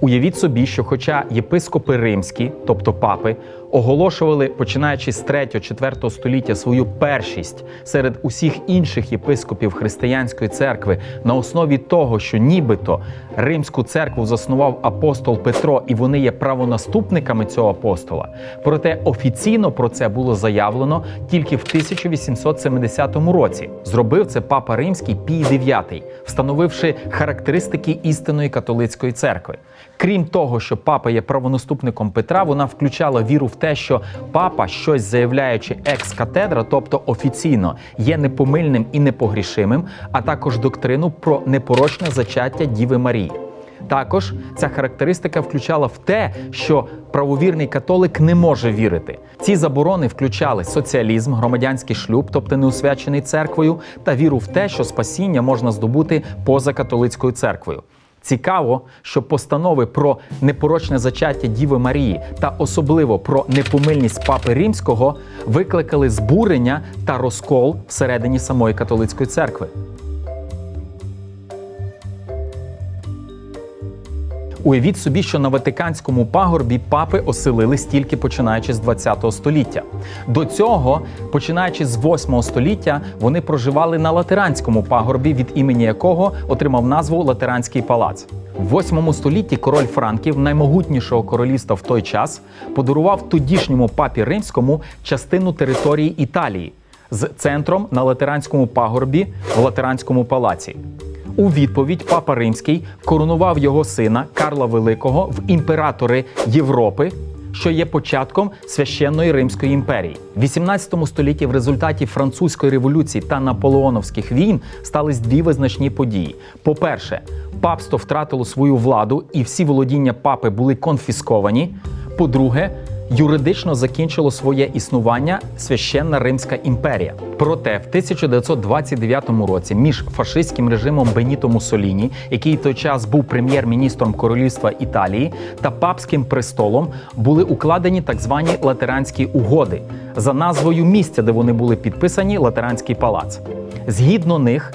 Уявіть собі, що хоча єпископи римські, тобто папи, оголошували, починаючи з 3-4 століття, свою першість серед усіх інших єпископів християнської церкви на основі того, що нібито римську церкву заснував апостол Петро, і вони є правонаступниками цього апостола. Проте офіційно про це було заявлено тільки в 1870 році. Зробив це папа римський Пій IX, встановивши характеристики істинної католицької церкви. Крім того, що папа є правонаступником Петра, вона включала віру в те, що папа, щось заявляючи екс-катедра, тобто офіційно, є непомильним і непогрішимим, а також доктрину про непорочне зачаття Діви Марії. Також ця характеристика включала в те, що правовірний католик не може вірити. Ці заборони включали соціалізм, громадянський шлюб, тобто неосвячений церквою, та віру в те, що спасіння можна здобути поза католицькою церквою. Цікаво, що постанови про непорочне зачаття Діви Марії та особливо про непомильність папи римського викликали збурення та розкол всередині самої католицької церкви. Уявіть собі, що на Ватиканському пагорбі папи оселились тільки починаючи з 20 століття. До цього, починаючи з 8 століття, вони проживали на Латеранському пагорбі, від імені якого отримав назву Латеранський палац. В 8 столітті король Франків, наймогутнішого королівства в той час, подарував тодішньому папі римському частину території Італії з центром на Латеранському пагорбі в Латеранському палаці. У відповідь папа Римський коронував його сина Карла Великого в імператори Європи, що є початком священної Римської імперії. В 18 столітті в результаті французької революції та наполеоновських війн стались дві визначні події. По-перше, папство втратило свою владу, і всі володіння папи були конфісковані. По-друге, юридично закінчило своє існування священна Римська імперія. Проте в 1929 році між фашистським режимом Беніто Муссоліні, який в той час був прем'єр-міністром Королівства Італії, та папським престолом були укладені так звані латеранські угоди за назвою місця, де вони були підписані Латеранський палац. Згідно них.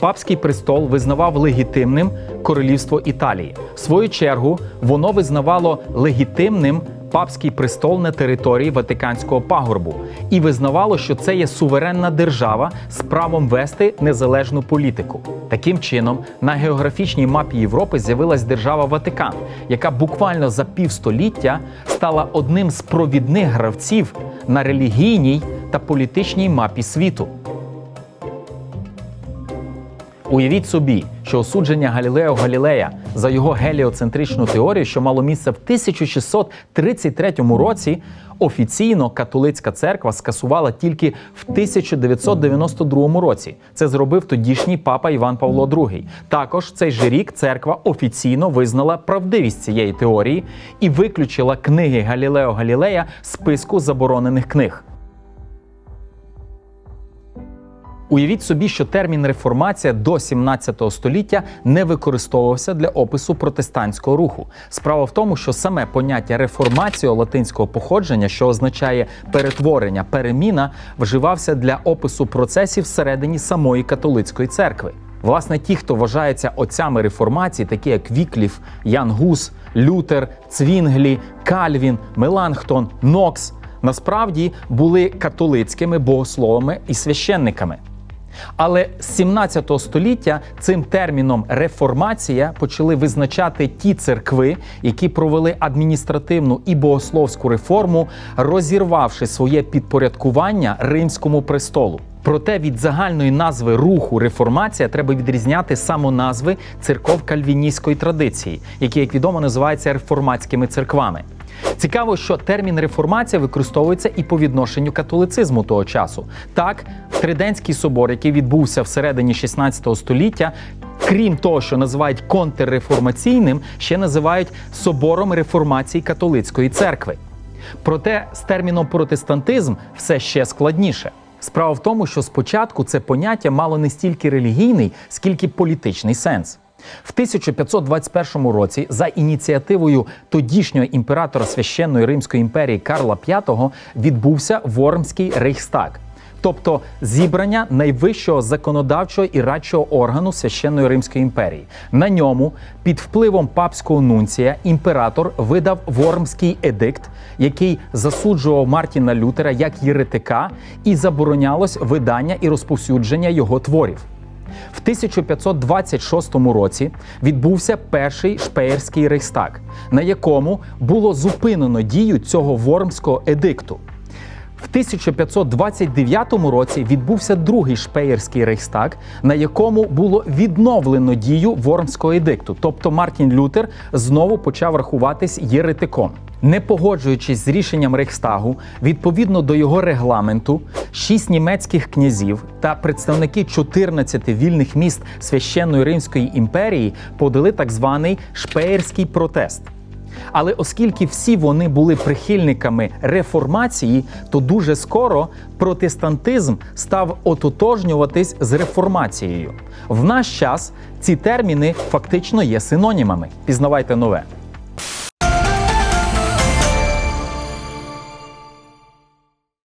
Папський престол визнавав легітимним королівство Італії. В свою чергу воно визнавало легітимним папський престол на території Ватиканського пагорбу і визнавало, що це є суверенна держава з правом вести незалежну політику. Таким чином, на географічній мапі Європи з'явилась держава Ватикан, яка буквально за півстоліття стала одним з провідних гравців на релігійній та політичній мапі світу. Уявіть собі, що осудження Галілео Галілея за його геліоцентричну теорію, що мало місце в 1633 році, офіційно католицька церква скасувала тільки в 1992 році. Це зробив тодішній папа Іван Павло II. Також цей же рік церква офіційно визнала правдивість цієї теорії і виключила книги Галілео Галілея з списку заборонених книг. Уявіть собі, що термін реформація до 17 століття не використовувався для опису протестантського руху. Справа в тому, що саме поняття реформація латинського походження, що означає перетворення, переміна, вживався для опису процесів всередині самої католицької церкви. Власне, ті, хто вважаються отцями реформації, такі як Вікліф, Ян Гус, Лютер, Цвінглі, Кальвін, Меланхтон, Нокс, насправді були католицькими богословами і священниками. Але з 17 століття цим терміном реформація почали визначати ті церкви, які провели адміністративну і богословську реформу, розірвавши своє підпорядкування римському престолу. Проте від загальної назви руху реформація треба відрізняти самоназви церков кальвіністської традиції, які, як відомо, називаються реформатськими церквами. Цікаво, що термін реформація використовується і по відношенню католицизму того часу. Так, Триденський собор, який відбувся всередині 16 століття, крім того, що називають контрреформаційним, ще називають собором реформації католицької церкви. Проте з терміном протестантизм все ще складніше. Справа в тому, що спочатку це поняття мало не стільки релігійний, скільки політичний сенс. В 1521 році за ініціативою тодішнього імператора священної Римської імперії Карла V відбувся Вормський Рейхстаг. тобто зібрання найвищого законодавчого і радчого органу священної Римської імперії. На ньому під впливом папського нунція імператор видав Вормський едикт, який засуджував Мартіна Лютера як єретика, і заборонялось видання і розповсюдження його творів. В 1526 році відбувся перший шпеєрський рейхстаг, на якому було зупинено дію цього Вормського едикту. В 1529 році відбувся другий шпеєрський рейхстаг, на якому було відновлено дію Вормського едикту. Тобто Мартін Лютер знову почав рахуватись єретиком. Не погоджуючись з рішенням Рейхстагу, відповідно до його регламенту, шість німецьких князів та представники 14 вільних міст священної Римської імперії подали так званий шпеєрський протест. Але оскільки всі вони були прихильниками реформації, то дуже скоро протестантизм став ототожнюватись з реформацією. В наш час ці терміни фактично є синонімами. Пізнавайте нове.